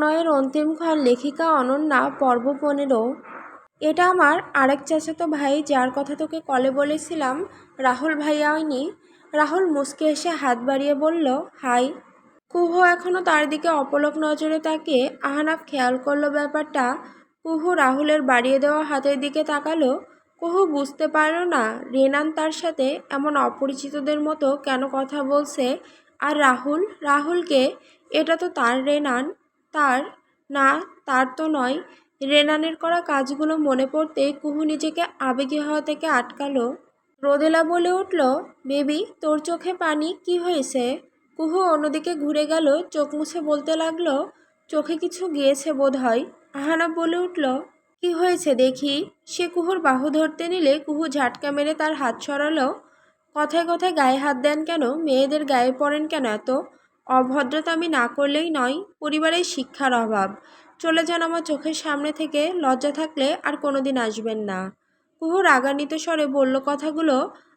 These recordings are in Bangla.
প্রণয়ের অন্তিমক্ষণ লেখিকা অনন্যা পর্ব পনেরো। এটা আমার আরেক চাচাতো ভাই, যার কথা তোকে কলে বলেছিলাম, রাহুল ভাইয়া হয়নি রাহুল মুসকে এসে হাত বাড়িয়ে বলল, হাই। কুহু এখনও তার দিকে অপলক নজরে তাকিয়ে আহানাফ খেয়াল করল ব্যাপারটা। কুহু রাহুলের বাড়িয়ে দেওয়া হাতের দিকে তাকালো। কুহু বুঝতে পারল না রেনান তার সাথে এমন অপরিচিতদের মতো কেন কথা বলছে। আর রাহুল? রাহুলকে? এটা তো তার রেনান। তার? না, তার তো নয়। রেনানের করা কাজগুলো মনে পড়তে কুহু নিজেকে আবেগী হওয়া থেকে আটকালো। রোদেলা বলে উঠল, বেবি, তোর চোখে পানি, কি হয়েছে? কুহু অন্যদিকে ঘুরে গেল, চোখ মুছে বলতে লাগল, চোখে কিছু গিয়েছে বোধ হয় আহানাব বলে উঠল, কি হয়েছে দেখি? সে কুহুর বাহু ধরতে নিলে কুহু ঝাটকা মেরে তার হাত সরালো। কথায় কথায় গায়ে হাত দেন কেন? মেয়েদের গায়ে পড়েন কেন এত? অভদ্রতা আমি না করলেই নয়, পরিবারের শিক্ষার অভাব। চলে যান আমার চোখের সামনে থেকে, লজ্জা থাকলে আর কোনোদিন আসবেন না। কুহু রাগান্বিত স্বরে বলল কথাগুলো,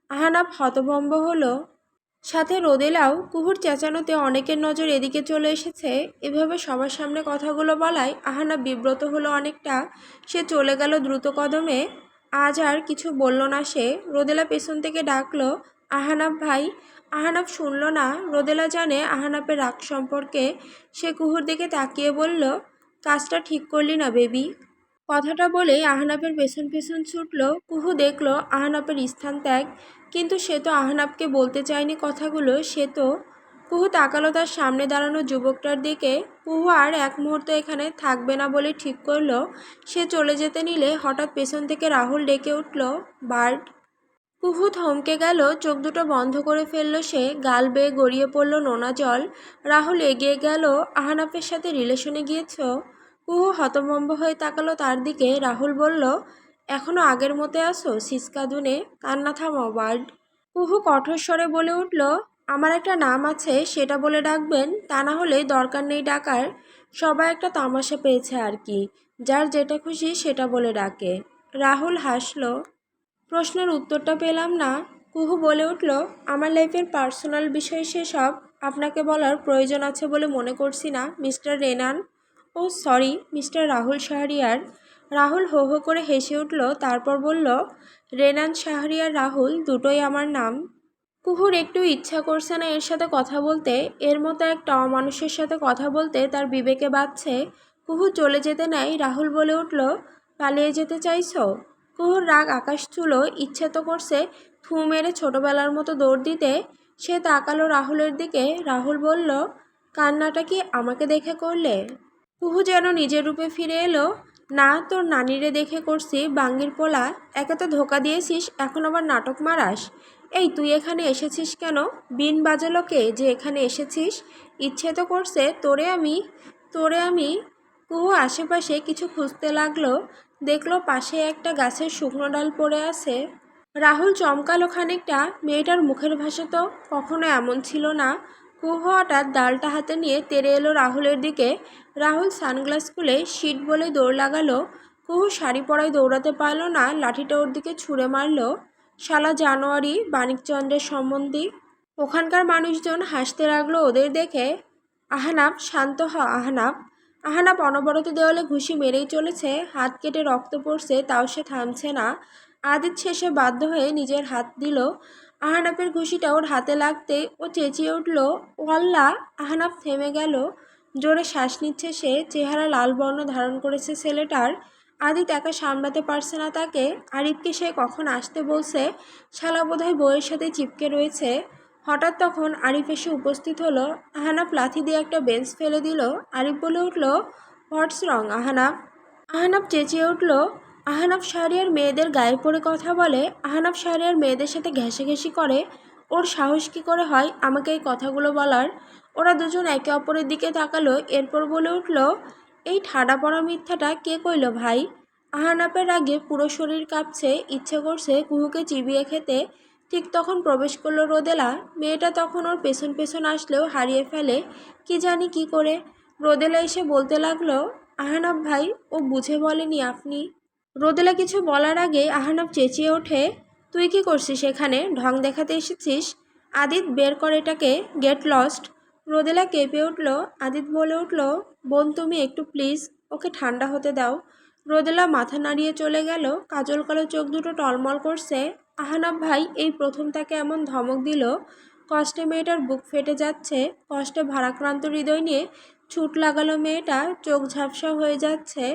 আহানাব হতভম্ব হলো। সাথে রোদেলাও কুহুর চেঁচানোতে অনেকের নজর এদিকে চলে এসেছে। এভাবে সবার সামনে কথাগুলো বলায় আহানা বিব্রত হলো অনেকটা। সে চলে গেল দ্রুত কদমে। আজ আর কিছু বলল না সে। রোদেলা পেছন থেকে ডাকলো, আহানাব ভাই আহানাব শুনল না। রোদেলা জানে আহানাপের রাগ সম্পর্কে। সে কুহুর দিকে তাকিয়ে বলল, কাজটা ঠিক করলি না, বেবি। কথাটা বলে আহনাবের পেছন পেছন ছুটল। কুহু দেখল আহনাবের স্থান ত্যাগ, কিন্তু সে তো আহনাবকে বলতে চায়নি কথাগুলো, সে তো কুহু তাকালো তার সামনে দাঁড়ানো যুবকটার দিকে। কুহু আর এক মুহূর্ত এখানে থাকবে না বলে ঠিক করল। সে চলে যেতে নিলে হঠাৎ পেছন থেকে রাহুল ডেকে উঠল বার্ড কুহু থমকে গেল, চোখ দুটো বন্ধ করে ফেলল সে, গাল বেয়ে গড়িয়ে পড়ল নোনা জল। রাহুল এগিয়ে গেল, আহনাফের সাথে রিলেশনে গিয়েছ? কুহু হতভম্ব হয়ে তাকালো তার দিকে। রাহুল বলল এখনও আগের মতে আসো সিসকাদুনে কান্না থামাও ওয়ার্ড কুহু কঠোর স্বরে বলে উঠল, আমার একটা নাম আছে, সেটা বলে ডাকবেন। তা না হলে দরকার নেই ডাকার। সবাই একটা তামাশা পেয়েছে আর কি। যার যেটা খুশি সেটা বলে ডাকে। রাহুল হাসলো। প্রশ্নের উত্তরটা পেলাম না। কুহু বলে উঠল, আমার লাইফের পার্সোনাল বিষয় সেসব আপনাকে বলার প্রয়োজন আছে বলে মনে করছি না, মিস্টার রেনান। ও, সরি, মিস্টার রাহুল শাহরিয়ার। রাহুল হো হো করে হেসে উঠল, তারপর বলল, রেনান শাহরিয়ার, রাহুল দুটোই আমার নাম। কুহুর একটু ইচ্ছা করছে না এর সাথে কথা বলতে। এর মতো একটা অমানুষের সাথে কথা বলতে তার বিবেকে বাঁধছে। কুহু চলে যেতে নাই রাহুল বলে উঠল, পালিয়ে যেতে চাইছো? কুহুর রাগ আকাশ ছুলো ইচ্ছে তো করছে থু মেরে ছোটোবেলার মতো দৌড় দিতে। সে তাকালো রাহুলের দিকে। রাহুল বলল, কান্নাটা কি আমাকে দেখে করলে? কুহু যেন নিজের রূপে ফিরে এলো। না, তোর নানিরে দেখে করছি, বাঙ্গির পোলা। একে তো ধোকা দিয়েছিস, এখন আবার নাটক মারাস। এই, তুই এখানে এসেছিস কেন? বিন বাজালোকে যে এখানে এসেছিস? ইচ্ছে তো করছে তোরে আমি তোরে আমি কুহু আশেপাশে কিছু খুঁজতে লাগল, দেখল পাশে একটা গাছের শুকনো ডাল পড়ে আছে। রাহুল চমকালো খানিকটা, মেয়েটার মুখের ভাষা তো কখনো এমন ছিল না। কুহু হঠাৎ ডালটা হাতে নিয়ে তেরে এলো রাহুলের দিকে। রাহুল সানগ্লাস খুলে শিট বলে দৌড় লাগালো। কুহু শাড়ি পরায় দৌড়াতে পারল না, লাঠিটা ওর দিকে ছুঁড়ে মারলো। শালা জানুয়ারি, বাণিকচন্দ্রের সম্বন্ধী। ওখানকার মানুষজন হাসতে লাগল ওদের দেখে। আহনাব, শান্ত হ, আহনাব। আহানাব অনবরত দেওয়ালে ঘুষি মেরেই চলেছে, হাত কেটে রক্ত পড়ছে, তাও সে থামছে না। আদিত শেষে বাধ্য হয়ে নিজের হাত দিল। আহানাফের ঘুষিটা ওর হাতে লাগতে ও চেঁচিয়ে উঠল, ওয়াল্লা আহানাফ থেমে গেল। জোরে শ্বাস নিচ্ছে সে, চেহারা লাল বর্ণ ধারণ করেছে ছেলেটার। আদিত একা সামলাতে পারছে না তাকে। আরিফকে সে কখন আসতে বলছে, শালা বোধহয় বইয়ের সাথে চিপকে রয়েছে। হঠাৎ তখন আরিফ এসে উপস্থিত হলো। আহানাফ লাথি দিয়ে একটা বেঞ্চ ফেলে দিল। আরিফ বলে উঠল, হোয়াটস রং আহানাফ আহানাফ চেঁচিয়ে উঠল আহানাফ শাহরিয়ার মেয়েদের গায়ে পড়ে কথা বলে। আহানাফ শাহরিয়ার মেয়েদের সাথে ঘেঁষাঘেঁষি করে। ওর সাহস কী করে হয় আমাকে এই কথাগুলো বলার? ওরা দুজন একে অপরের দিকে তাকালো, এরপর বলে উঠল, এই ঠাডা পড়া মিথ্যাটা কে কইল ভাই? আহানাপের আগে পুরো শরীর কাঁপছে, ইচ্ছে করছে কুহুকে চিবিয়ে খেতে। ঠিক তখন প্রবেশ করল রোদেলা। মেয়েটা তখন ওর পেছন পেছন আসলেও হারিয়ে ফেলে। কি জানি কি করে। রোদেলা এসে বলতে লাগল, আহানাব ভাই, ও বুঝে বলেনি আপনি। রোদেলা কিছু বলার আগে আহানাব চেঁচিয়ে ওঠে, তুই কি করছিস এখানে? ঢং দেখাতে এসেছিস? আদিত বের করে এটাকে গেট লস্ট রোদেলা কেঁপে উঠল। আদিত বলে উঠল, বোন তুমি একটু প্লিজ ওকে ঠান্ডা হতে দাও। রোদেলা মাথা নাড়িয়ে চলে গেল। কাজল কালো চোখ দুটো টলমল করছে। আহানাব ভাই এই প্রথম তাকে এমন ধমক দিল, কষ্টে মেয়েটার বুক ফেটে যাচ্ছে, কষ্টে ভারাক্রান্ত হৃদয় নিয়ে ছুট লাগালো মেয়েটা, চোখ ঝাপসা হয়ে যাচ্ছে।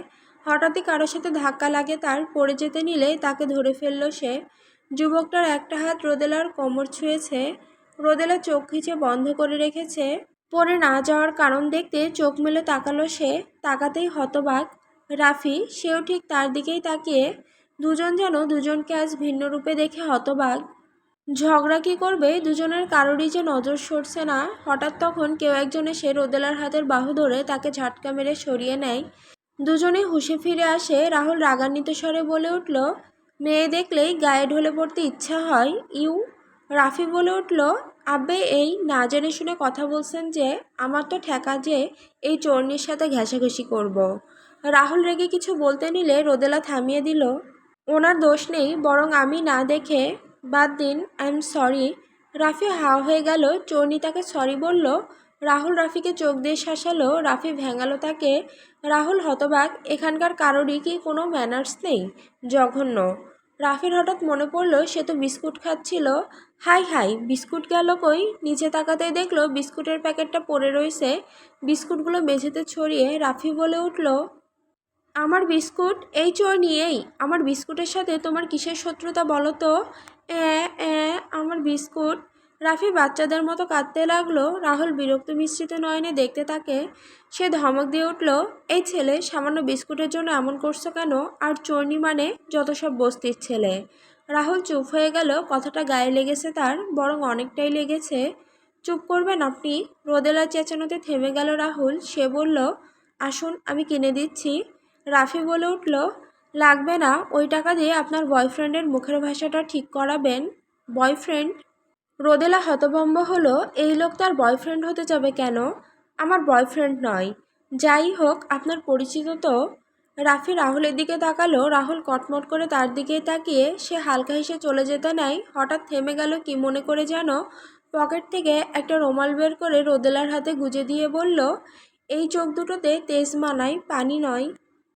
হঠাৎই কারোর সাথে ধাক্কা লাগে তার, পড়ে যেতে নিলে তাকে ধরে ফেলল সে। যুবকটার একটা হাত রোদেলার কোমর ছুঁয়েছে, রোদেলা চোখ খিচে বন্ধ করে রেখেছে। পরে না যাওয়ার কারণ দেখতে চোখ মেলে তাকালো সে, তাকাতেই হতবাক। রাফি, সেও ঠিক তার দিকেই তাকিয়ে দুজন যেন দুজনকে আজ ভিন্ন রূপে দেখে হতবাক। ঝগড়া কি করবে? দুজনের কারোরই যে নজর সরছে না। হঠাৎ তখন কেউ একজন এসে রোদেলার হাতের বাহু ধরে তাকে ঝাটকা মেরে সরিয়ে নেয়। দুজনে হুঁশে ফিরে আসে। রাহুল রাগান্বিত স্বরে বলে উঠল, মেয়ে দেখলেই গায়ে ঢলে পড়তে ইচ্ছা হয়। ইউ, রাফি বলে উঠল, আব্বে, এই না জেনে শুনে কথা বলছেন যে, আমার তো ঠেকা যে এই চর্নির সাথে ঘেঁষাঘেঁষি করব। রাহুল রেগে কিছু বলতে নিলে রোদেলা থামিয়ে দিল ওনার দোষ নেই, বরং আমি না দেখে বাদ দিন, আই এম সরি। রাফি হাও হয়ে গেল চর্নি তাকে সরি বলল, রাহুল রাফিকে চোখ দিয়ে শাসালো, রাফি ভেঙালো তাকে। রাহুল হতবাক, এখানকার কারোরই কি কোনো ম্যানার্স নেই? জঘন্য। রাফির হঠাৎ মনে পড়ল, সে তো বিস্কুট খাচ্ছিল। হাই হাই, বিস্কুট গেল কই? নিচে তাকাতেই দেখল, বিস্কুটের প্যাকেটটা পড়ে রয়েছে। বিস্কুটগুলো মেঝেতে ছড়িয়ে রাফি বলে উঠল আমার বিস্কুট, এই চোর নিয়েই। আমার বিস্কুটের সাথে তোমার কিসের শত্রুতা বলো তো? অ্যাঁ অ্যাঁ আমার বিস্কুট। রাফি বাচ্চাদের মতো কাঁদতে লাগল। রাহুল বিরক্ত মিশ্রিত নয়নে দেখতে তাকে। সে ধমক দিয়ে উঠল, এই ছেলে, সামান্য বিস্কুটের জন্য এমন করছ কেন? আর চর্নি মানে যত সব বস্তির ছেলে। রাহুল চুপ হয়ে গেল। কথাটা গায়ে লেগেছে তার, বরং অনেকটাই লেগেছে। চুপ করবেন আপনি? রোদেলা চেঁচানোতে থেমে গেল রাহুল। সে বলল, আসুন, আমি কিনে দিচ্ছি। রাফি বলে উঠল, লাগবে না, ওই টাকা দিয়ে আপনার বয়ফ্রেন্ডের মুখের ভাষাটা ঠিক করাবেন। বয়ফ্রেন্ড? রোদেলা হতভম্ব হলো, এই লোক তার বয়ফ্রেন্ড হতে যাবে কেন? আমার বয়ফ্রেন্ড নয়। যাই হোক, আপনার পরিচিত তো? রাফি রাহুলের দিকে তাকালো, রাহুল কটমট করে তার দিকে তাকিয়ে সে হালকা হেসে চলে যেতে নেয়। হঠাৎ থেমে গেল কি মনে করে যেন? পকেট থেকে একটা রোমাল বের করে রোদেলার হাতে গুজে দিয়ে বলল, এই চোখ দুটোতে তেজ মানায় পানি নয়।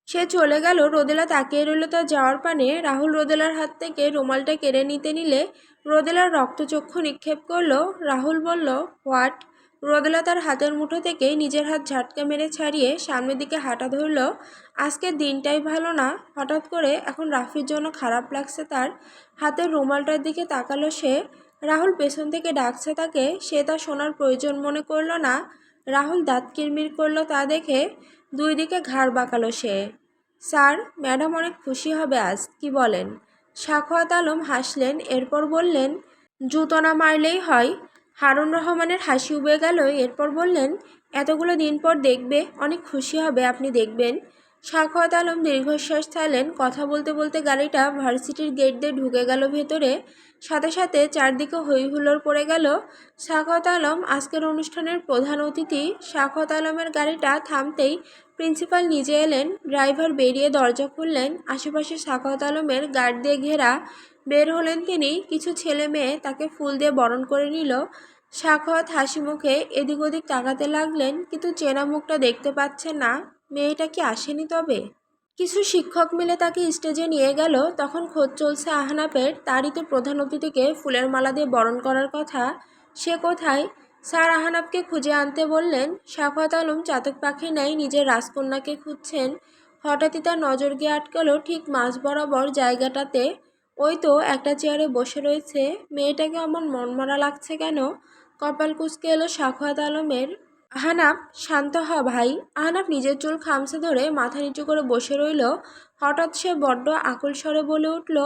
সে চলে গেল, রোদেলা তাকিয়ে রইল তার যাওয়ার পানে। রাহুল রোদেলার হাত থেকে রুমালটা কেড়ে নিতে নিলে রোদেলার রক্তচক্ষু নিক্ষেপ করল। রাহুল বলল, হোয়াট? রোদেলা তার হাতের মুঠো থেকে নিজের হাত ঝাটকা মেরে ছাড়িয়ে সামনের দিকে হাঁটা ধরল। আজকের দিনটাই ভালো না? হঠাৎ করে এখন রাফির জন্য খারাপ লাগছে তার। হাতের রুমালটার দিকে তাকালো সে। রাহুল পেছন থেকে ডাকছে তাকে। সে তা শোনার প্রয়োজন মনে করল না। রাহুল দাঁত কিরমির করল তা দেখে। দুই দিকে ঘাড় বাঁকালো সে। স্যার, ম্যাডাম অনেক খুশি হবে আজ, কি বলেন? সাখোয়াত আলম হাসলেন, এরপর বললেন, জুতো না মারলেই হয়। হারুন রহমানের হাসি উবে গেল, এরপর বললেন, এতগুলো দিন পর দেখবে, অনেক খুশি হবে, আপনি দেখবেন। সাখোয়াত আলম দীর্ঘশ্বাস ছাড়লেন কথা বলতে বলতে গাড়িটা ভার্সিটির গেট দিয়ে ঢুকে গেল ভেতরে। সাথে সাথে চারদিকে হই হুল্লোড় পড়ে গেল। সাখোয়াত আলম আজকের অনুষ্ঠানের প্রধান অতিথি। সাখোয়াত আলমের গাড়িটা থামতেই প্রিন্সিপাল নিজে এলেন, ড্রাইভার বেরিয়ে দরজা খুললেন। আশেপাশে সাখাওয়াত আলমের গার্ড দিয়ে ঘেরা বের হলেন তিনি। কিছু ছেলে মেয়ে তাকে ফুল দিয়ে বরণ করে নিল। সাখাওয়াত হাসি মুখে এদিক ওদিক তাকাতে লাগলেন, কিন্তু চেনা মুখটা দেখতে পাচ্ছে না। মেয়েটা কি আসেনি তবে? কিছু শিক্ষক মিলে তাকে স্টেজে নিয়ে গেল, তখন খোঁজ চলছে আহনাপের তারই তো প্রধান অতিথিকে ফুলের মালা দিয়ে বরণ করার কথা। সে কোথায়? স্যার আহানাবকে খুঁজে আনতে বললেন সাফাত আলম চাতক পাখি নাই, নিজের রাজকন্যাকে খুঁজছেন। হঠাৎই তার নজর গিয়ে আটকালো ঠিক মাঝ বরাবর জায়গাটাতে। ওই তো একটা চেয়ারে বসে রয়েছে। মেয়েটাকে আমার মনমরা লাগছে কেন? কপাল কুচকে এলো সাখোয়াত আলমের আহানাপ শান্ত হ ভাই। আহানাপ নিজের চুল খামসে ধরে মাথা নিচু করে বসে রইল। হঠাৎ সে বড্ড আকুল স্বরে বলে উঠল,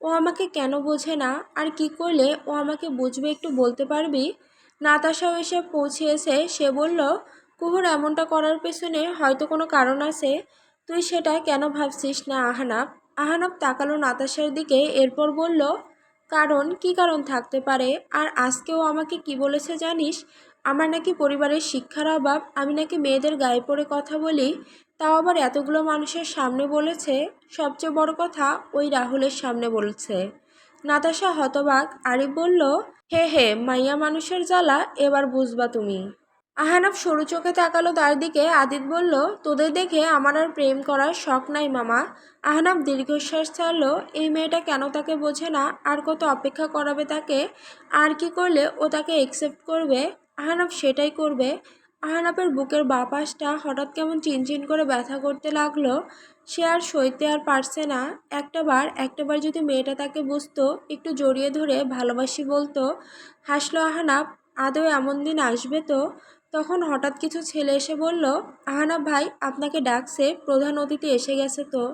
ও আমাকে কেন বোঝে না? আর কি করলে ও আমাকে বুঝবে একটু বলতে পারবি? নাতাশাও এসে পৌঁছেছে সে বলল, কুহুর এমনটা করার পেছনে হয়তো কোনো কারণ আছে। তুই সেটা কেন ভাবছিস না, আহানাব? আহানাব তাকালো নাতাশার দিকে, এরপর বলল, কারণ কি কারণ থাকতে পারে? আর আজকেও আমাকে কি বলেছে জানিস? আমার নাকি পরিবারের শিক্ষার অভাব, আমি নাকি মেয়েদের গায়ে পড়ে কথা বলি, তাও আবার এতগুলো মানুষের সামনে বলেছে, সবচেয়ে বড় কথা ওই রাহুলের সামনে বলছে। নাতাশা হতবাক, আরিফ বলল, হে হে, মাইয়া মানুষের জ্বালা, এবার বুঝবা তুমি। আহানাফ সরু চোখে তাকালো তার দিকে, আদিত বলল, তোদের দেখে আমার আর প্রেম করার শখ নাই মামা। আহনাফ দীর্ঘশ্বাস ছাড়লো, এই মেয়েটা কেন তাকে বোঝে না? আর কত অপেক্ষা করাবে তাকে? আর কি করলে ও তাকে একসেপ্ট করবে? আহনাফ সেটাই করবে। আহনাফের বুকের বাঁ পাশটা হঠাৎ কেমন চিনচিন করে ব্যথা করতে লাগল। সে আর সইতে আর পারছে না। একটাবার একটাবার যদি মেয়েটা তাকে বুঝতো, একটু জড়িয়ে ধরে ভালোবাসি বলতো। হাসলো আহনাফ আদৌ এমন দিন আসবে তো? তখন হঠাৎ কিছু ছেলে এসে বলল, আহনাব ভাই, আপনাকে ডাকছে, প্রধান অতিথি এসে গেছে তো?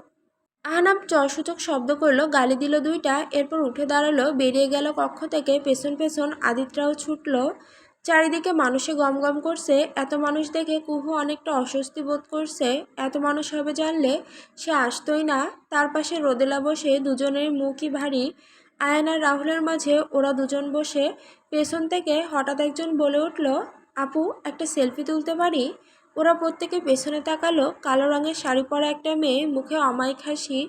আহনাব চরসূচক শব্দ করল, গালি দিল দুইটা, এরপর উঠে দাঁড়াল, বেরিয়ে গেল কক্ষ থেকে, পেছন পেছন আদিতরাও ছুটল। চারিদিকে মানুষে গমগম করছে। এত মানুষ দেখে কুহু অনেকটা অস্বস্তি বোধ করছে। এত মানুষ হবে জানলে সে আসতোই না। তার পাশে রোদেলা বসে দুজনের মুখই ভারী। আয়ন আর রাহুলের মাঝে ওরা দুজন বসে। পেছন থেকে হঠাৎ একজন বলে উঠল, আপু, একটা সেলফি তুলতে পারি? ওরা প্রত্যেকে পেছনে তাকালো। কালো রঙের শাড়ি পরা একটা মেয়ে মুখে অমায়িক হাসি।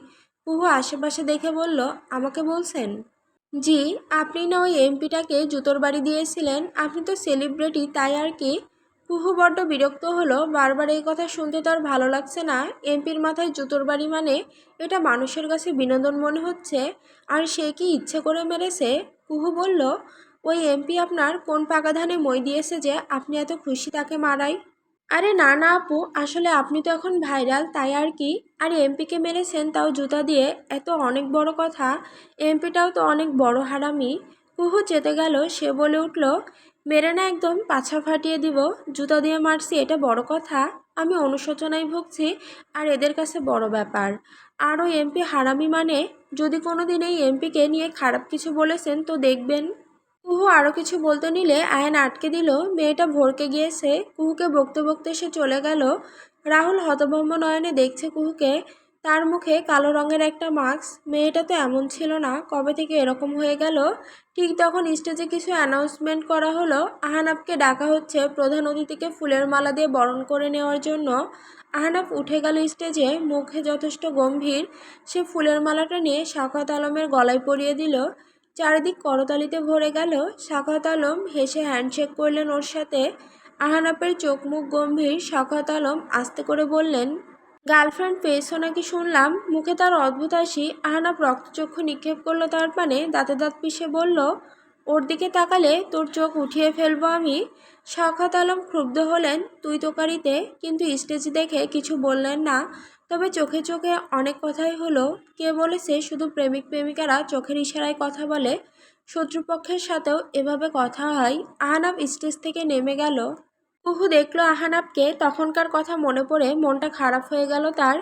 কুহু আশেপাশে দেখে বলল, আমাকে বলছেন? জি, আপনি না ওই এমপিটাকে জুতোর বাড়ি দিয়েছিলেন। আপনি তো সেলিব্রিটি, তাই আর কি? কুহু বড্ড বিরক্ত হলো। বারবার এই কথা শুনতে তার ভালো লাগছে না। এমপির মাথায় জুতোর বাড়ি মানে এটা মানুষের কাছে বিনোদন মনে হচ্ছে। আর সে কি ইচ্ছে করে মেরেছে? কুহু বলল, ওই এমপি আপনার কোন পাকা ধানে মই দিয়েছে যে আপনি এত খুশি তাকে মারাই আরে না না আপু, আসলে আপনি তো এখন ভাইরাল, তাই আর কি? আর এমপিকে মেরেছেন, তাও জুতা দিয়ে, এত অনেক বড় কথা। এমপিটাও তো অনেক বড় হারামি। কুহু চেতে গেল, সে বলে উঠল, মেরে না একদম, পাছা ফাটিয়ে দিব, জুতা দিয়ে মারছি, এটা বড় কথা। আমি অনুশোচনায় ভুগছি, আর এদের কাছে বড় ব্যাপার। আরও এমপি হারামি মানে যদি কোনো দিন এই এমপিকে নিয়ে খারাপ কিছু বলেছেন, তো দেখবেন। কুহু আরও কিছু বলতে নিলে আয়ন আটকে দিল, মেয়েটা ভরকে গিয়েছে কুহুকে বকতে বকতে সে চলে গেল। রাহুল হতভম্ব নয়নে দেখছে কুহুকে, তার মুখে কালো রঙের একটা মাস্ক। মেয়েটা তো এমন ছিল না, কবে থেকে এরকম হয়ে গেল? ঠিক তখন স্টেজে কিছু অ্যানাউন্সমেন্ট করা হলো। আহানাবকে ডাকা হচ্ছে প্রধান অতিথিকে ফুলের মালা দিয়ে বরণ করে নেওয়ার জন্য। আহনাফ উঠে গেল স্টেজে, মুখে যথেষ্ট গম্ভীর। সে ফুলের মালাটা নিয়ে শাখাত আলমের গলায় পরিয়ে দিল। চারিদিক করতালিতে ভরে গেল। সাখাত আলম হেসে হ্যান্ডশেক করলেন ওর সাথে। আহানাপের চোখ মুখ গম্ভীর সাখাত আলম আস্তে করে বললেন গার্লফ্রেন্ড পেয়েছ নাকি শুনলাম? মুখে তার অদ্ভুত হাসি। আহানাপ রক্তচক্ষু নিক্ষেপ করল তার পানে, দাঁতে দাঁত পিষে বলল, ওর দিকে তাকালে তোর চোখ উঠিয়ে ফেলব আমি। সাখাত আলম ক্ষুব্ধ হলেন, তুই তোকারিতে কিন্তু স্টেজ দেখে কিছু বললেন না। তবে চোখে চোখে অনেক কথাই হলো। কে বলেছে, শুধু প্রেমিক প্রেমিকারা চোখের ইশারায় কথা বলে, শত্রুপক্ষের সাথেও এভাবে কথা হয়। আহানাব স্টেজ থেকে নেমে গেল। কুহু দেখল আহানাবকে তখনকার কথা মনে পড়ে মনটা খারাপ হয়ে গেল তার।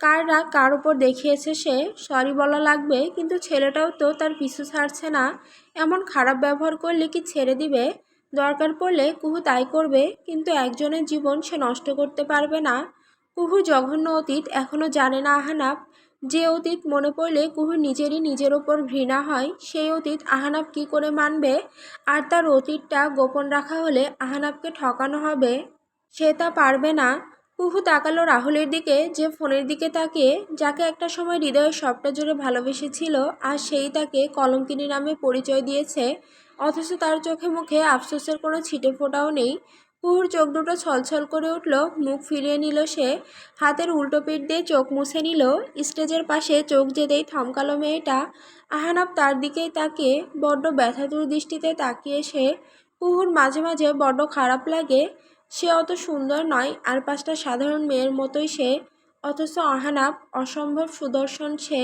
কার রাগ কার উপর দেখিয়েছে সে? সরি বলা লাগবে, কিন্তু ছেলেটাও তো তার পিছু ছাড়ছে না। এমন খারাপ ব্যবহার করলে কি ছেড়ে দিবে? দরকার পড়লে কুহু তাই করবে, কিন্তু একজনের জীবন সে নষ্ট করতে পারবে না। কুহু জঘন্য অতীত এখনও জানে না আহানাব। যে অতীত মনে পড়লে কুহুর নিজেরই নিজের ওপর ঘৃণা হয়, সেই অতীত আহানাব কি করে মানবে? আর তার অতীতটা গোপন রাখা হলে আহানাবকে ঠকানো হবে? সে তা পারবে না। কুহু তাকালো রাহুলের দিকে, যে ফোনের দিকে তাকিয়ে, যাকে একটা সময় হৃদয়ের সবটা জুড়ে ভালোবেসেছিল, আর সেই তাকে কলঙ্কিনী নামে পরিচয় দিয়েছে। অথচ তার চোখে মুখে আফসোসের কোনো ছিটে ফোটাও নেই। কুহুর চোখ দুটো ছলছল করে উঠল, মুখ ফিরিয়ে নিল সে, হাতের উল্টো পিঠ দিয়ে চোখ মুছে নিল, স্টেজের পাশে চোখ যেতেই থমকালো মেয়েটা। আহানাব তার দিকেই তাকিয়ে, বড্ড ব্যথাতুর দৃষ্টিতে তাকিয়ে সে, কুহুর মাঝে মাঝে বড্ড খারাপ লাগে। সে অত সুন্দর নয়, আর পাঁচটা সাধারণ মেয়ের মতোই সে, অথচ আহানাব অসম্ভব সুদর্শন সে।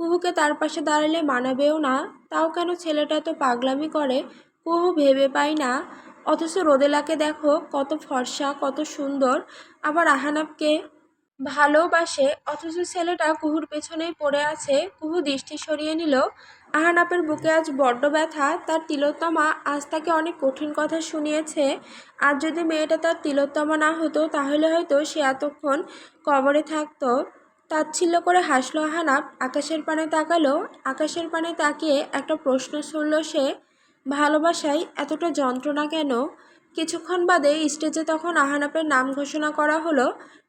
কুহুকে তার পাশে দাঁড়ালে মানাবেও না, তাও কেন ছেলেটা এত পাগলামি করে? কুহু ভেবে পায় না। অথচ রোদেলাকে দেখো কত ফর্সা, কত সুন্দর। আবার আহানাবকে ভালোবাসে, অথচ ছেলেটা কুহুর পেছনেই পড়ে আছে, কুহু দৃষ্টি সরিয়ে নিল। আহানাপের বুকে আজ বড্ড ব্যথা, তার তিলোত্তমা আজ তাকে অনেক কঠিন কথা শুনিয়েছে। আর যদি মেয়েটা তার তিলোত্তমা না হতো, তাহলে হয়তো সে এতক্ষণ কবরে থাকতো। তাচ্ছিল্য করে হাসলো আহানাপ আকাশের পানে তাকালো। আকাশের পানে তাকিয়ে একটা প্রশ্ন শুনল সে ভালোবাসায় এতটা যন্ত্রণা কেন? কিছুক্ষণ বাদে স্টেজে তখন আহানাপের নাম ঘোষণা করা হলো,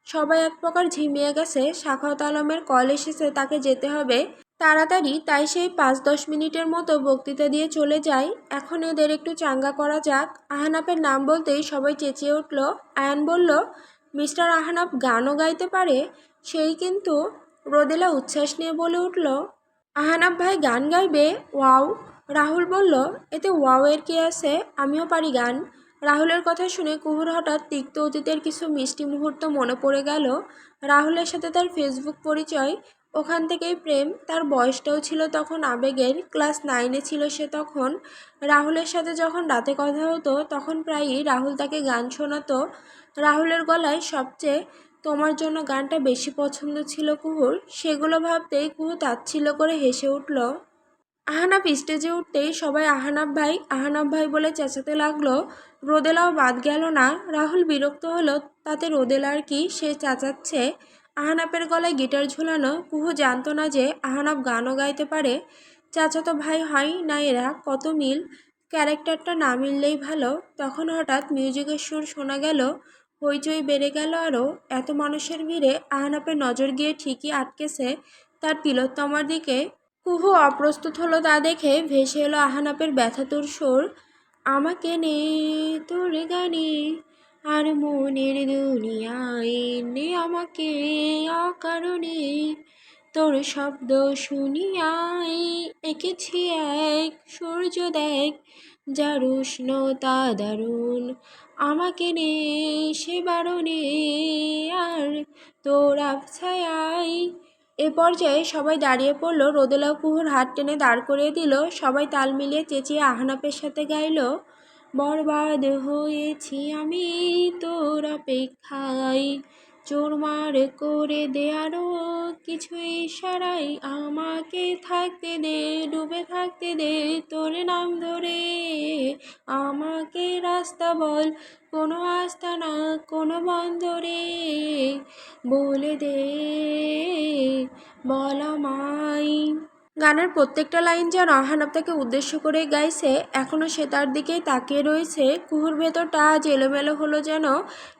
সবাই এক প্রকার ঝিমিয়ে গেছে শাখাত আলমের কল এসেছে তাকে যেতে হবে। তাড়াতাড়ি তাই সেই পাঁচ দশ মিনিটের মতো বক্তৃতা দিয়ে চলে যায়। এখন এদের একটু চাঙ্গা করা যাক। আহানাপের নাম বলতেই সবাই চেঁচিয়ে উঠল। আয়ান বলল, মিস্টার আহানাপ গানও গাইতে পারে? সেই কিন্তু রোদেলা উচ্ছ্বাস নিয়ে বলে উঠল আহানাপ ভাই গান গাইবে? ওয়াও। রাহুল বলল, এতে ওয়াওয়ের কি আছে? আমিও পারি গান। রাহুলের কথা শুনে কুহুর হঠাৎ তিক্ত অতীতের কিছু মিষ্টি মুহূর্ত মনে পড়ে গেল। রাহুলের সাথে তার ফেসবুক পরিচয়, ওখান থেকেই প্রেম, তার বয়সটাও ছিল তখন আবেগের, ক্লাস নাইনে ছিল সে তখন। রাহুলের সাথে যখন রাতে কথা হতো, তখন প্রায়ই রাহুল তাকে গান শোনাতো। রাহুলের গলায় সবচেয়ে তোমার জন্য গানটা বেশি পছন্দ ছিল কুহুর, সেগুলো ভাবতেই কুহু তাচ্ছিল্য করে হেসে উঠল। আহানাপ স্টেজে উঠতেই সবাই আহানাপ ভাই আহানাপ ভাই বলে চেঁচাতে লাগল, রোদেলাও বাদ গেল না। রাহুল বিরক্ত হলো, তাতে রোদেলার কি, সে চেঁচাচ্ছে। আহানাপের গলায় গিটার ঝুলানো, কুহু জানতো না যে আহানাপ গানও গাইতে পারে। চাচাতো ভাই হয় না এরা কত মিল? ক্যারেক্টারটা না মিললেই ভালো। তখন হঠাৎ মিউজিকের সুর শোনা গেল, হইচই বেড়ে গেল আরও এত মানুষের ভিড়ে আহানাপের নজর গিয়ে ঠিকই আটকেছে তার তিলোত্তমার দিকে। কুহু অপ্রস্তুত হলো তা দেখে ভেসে এলো আহানাপের ব্যথাতুর সুর। আমাকে নে তোর গানে আর মনের দুনিয়ায় নে আমাকে অকারণে। তোর শব্দ শুনিয়াই এঁকেছি এক সূর্য দেখ, যার উষ্ণতা দারুণ। আমাকে নে সে বারণে, আর তোর আবছায়াই এ পর্যায়ে সবাই দাঁড়িয়ে পড়ল রোদেলা কুহুর হাত টেনে দাঁড় করিয়ে দিল, সবাই তাল মিলিয়ে চেঁচিয়ে আহনাপের সাথে গাইল, বরবাদ হয়েছি আমি, তোর অপেক্ষায়। চোরমার করে দে আরও কিছু ইশারাই আমাকে থাকতে দে, ডুবে থাকতে দে, তোর নাম ধরে আমাকে রাস্তা বল, কোনো আস্থা না, কোনো বন্দরে। বলে দে, বল আমায়। গানের প্রত্যেকটা লাইন যেন আহানাপ্তাকে উদ্দেশ্য করে গাইছে এখনও সে তার দিকেই তাকিয়ে রয়েছে। কুহুর ভেতরটা আজ এলোমেলো হলো যেন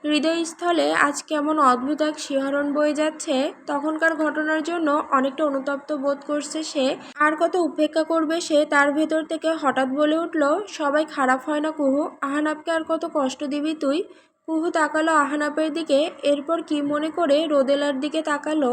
হৃদয়স্থলে আজ কেমন অদ্ভুত এক শিহরণ বয়ে যাচ্ছে। তখনকার ঘটনার জন্য অনেকটা অনুতপ্ত বোধ করছে সে। আর কত উপেক্ষা করবে সে তার ভেতর থেকে হঠাৎ বলে উঠল, সবাই খারাপ হয় না কুহু আহানাপকে আর কত কষ্ট দিবি তুই? কুহু তাকালো আহানাপের দিকে এরপর কি মনে করে রোদেলার দিকে তাকালো?